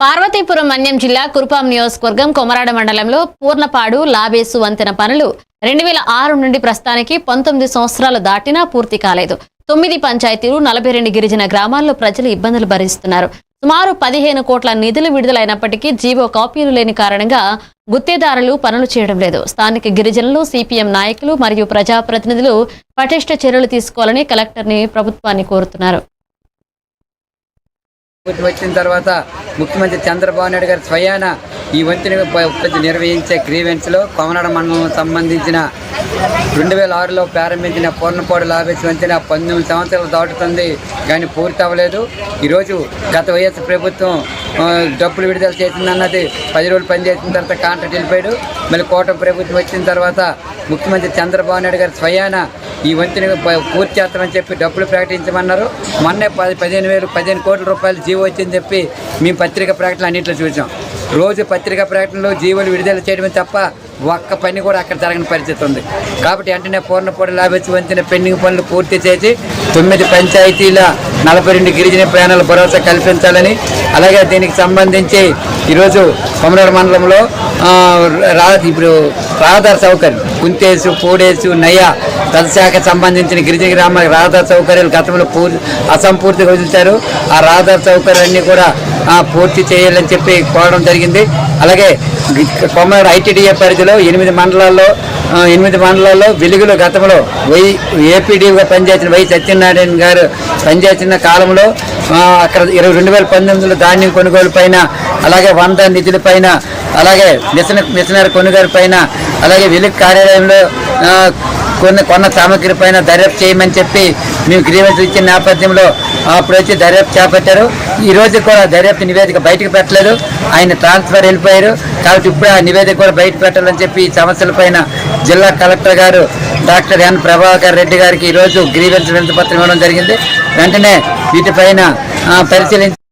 పార్వతీపురం మన్యం జిల్లా కురుపాం నియోజకవర్గం కొమరాడ మండలంలో పూర్ణపాడు లాబేసు వంతెన పనులు రెండు వేల ఆరు నుండి ప్రస్తుతానికి పంతొమ్మిది సంవత్సరాలు దాటినా పూర్తి కాలేదు. తొమ్మిది పంచాయతీలు నలభై రెండు గిరిజన గ్రామాల్లో ప్రజలు ఇబ్బందులు భరిస్తున్నారు. సుమారు పదిహేను కోట్ల నిధులు విడుదలైనప్పటికీ జీవో కాపీలు లేని కారణంగా గుత్తేదారులు పనులు చేయడం లేదు. స్థానిక గిరిజనులు సిపిఎం నాయకులు మరియు ప్రజాప్రతినిధులు పటిష్ట చర్యలు తీసుకోవాలని కలెక్టర్ని ప్రభుత్వాన్ని కోరుతున్నారు. ప్రభుత్వం వచ్చిన తర్వాత ముఖ్యమంత్రి చంద్రబాబు నాయుడు గారు స్వయాన ఈ వంతుని ప- నిర్వహించే గ్రీవెన్స్లో కోమనాడ మండలం సంబంధించిన రెండు వేల ఆరులో ప్రారంభించిన పూర్ణపాడు లాభేసి వంతెన పంతొమ్మిది సంవత్సరాలు దాటుతుంది కానీ పూర్తి అవ్వలేదు ఈరోజు గత వైఎస్ ప్రభుత్వం డబ్బులు విడుదల చేసిందన్నది పది రోజులు పనిచేసిన తర్వాత కాంట్రాక్ట్ వెళ్ళిపోయాడు. మళ్ళీ కోట ప్రభుత్వం వచ్చిన తర్వాత ముఖ్యమంత్రి చంద్రబాబు నాయుడు గారు స్వయాన ఈ వంతుని ప- పూర్తి చేస్తామని చెప్పి డబ్బులు ప్రకటించమన్నారు. మొన్నే పది పదిహేను వేలు పదిహేను కోట్ల రూపాయలు జీవో వచ్చిందని చెప్పి మేము పత్రికా ప్రకటనలు అన్నింటిలో చూసాం రోజు పత్రికా ప్రకటనలో జీవోలు విడుదల చేయడమే తప్ప ఒక్క పని కూడా అక్కడ జరగని పరిస్థితి ఉంది. కాబట్టి వెంటనే పూర్ణపూడి లాభించి వంచిన పెండింగ్ పనులు పూర్తి చేసి తొమ్మిది పంచాయతీల నలభై రెండు గిరిజన ప్రయాణాల భరోసా కల్పించాలని అలాగే దీనికి సంబంధించి ఈరోజు కొమరాడు మండలంలో రా ఇప్పుడు రహదారి సౌకర్యం కుంతేసు పూడేసు నయ తలశాఖ సంబంధించిన గిరిజన గ్రామాల రహదారి సౌకర్యాలు గతంలో పూర్ అసంపూర్తిగా వదులుతారు ఆ రహదారి సౌకర్యాలన్నీ కూడా పూర్తి చేయాలని చెప్పి కోరడం జరిగింది. అలాగే కొమరాడు ఐటీడీఏ పరిధిలో ఎనిమిది మండలాల్లో ఎనిమిది మండలాల్లో వెలుగులో గతంలో వై ఏపీడీగా పనిచేసిన వై సత్యనారాయణ గారు పనిచేసిన కాలంలో అక్కడ ఇరవై రెండు వేల పంతొమ్మిదిలో ధాన్యం కొనుగోలు పైన అలాగే వంద నిధుల పైన అలాగే మిషన్ మిషనరీ కొనుగోలు పైన అలాగే వెలుగు కార్యాలయంలో కొన్ని కొన్న సామగ్రి పైన దర్యాప్తు చేయమని చెప్పి మేము గ్రీవెన్స్ ఇచ్చిన నేపథ్యంలో అప్పుడు వచ్చి దర్యాప్తు చేపట్టారు. ఈ రోజు కూడా దర్యాప్తు నివేదిక బయటకు పెట్టలేదు. ఆయన ట్రాన్స్ఫర్ వెళ్ళిపోయారు. కాబట్టి ఇప్పుడు ఆ నివేదిక కూడా బయట పెట్టాలని చెప్పి ఈ సమస్యల పైన జిల్లా కలెక్టర్ గారు డాక్టర్ ఎన్ ప్రభాకర్ రెడ్డి గారికి ఈరోజు గ్రీవెన్స్ వినతి పత్రం ఇవ్వడం జరిగింది. వెంటనే వీటిపైన పరిశీలించి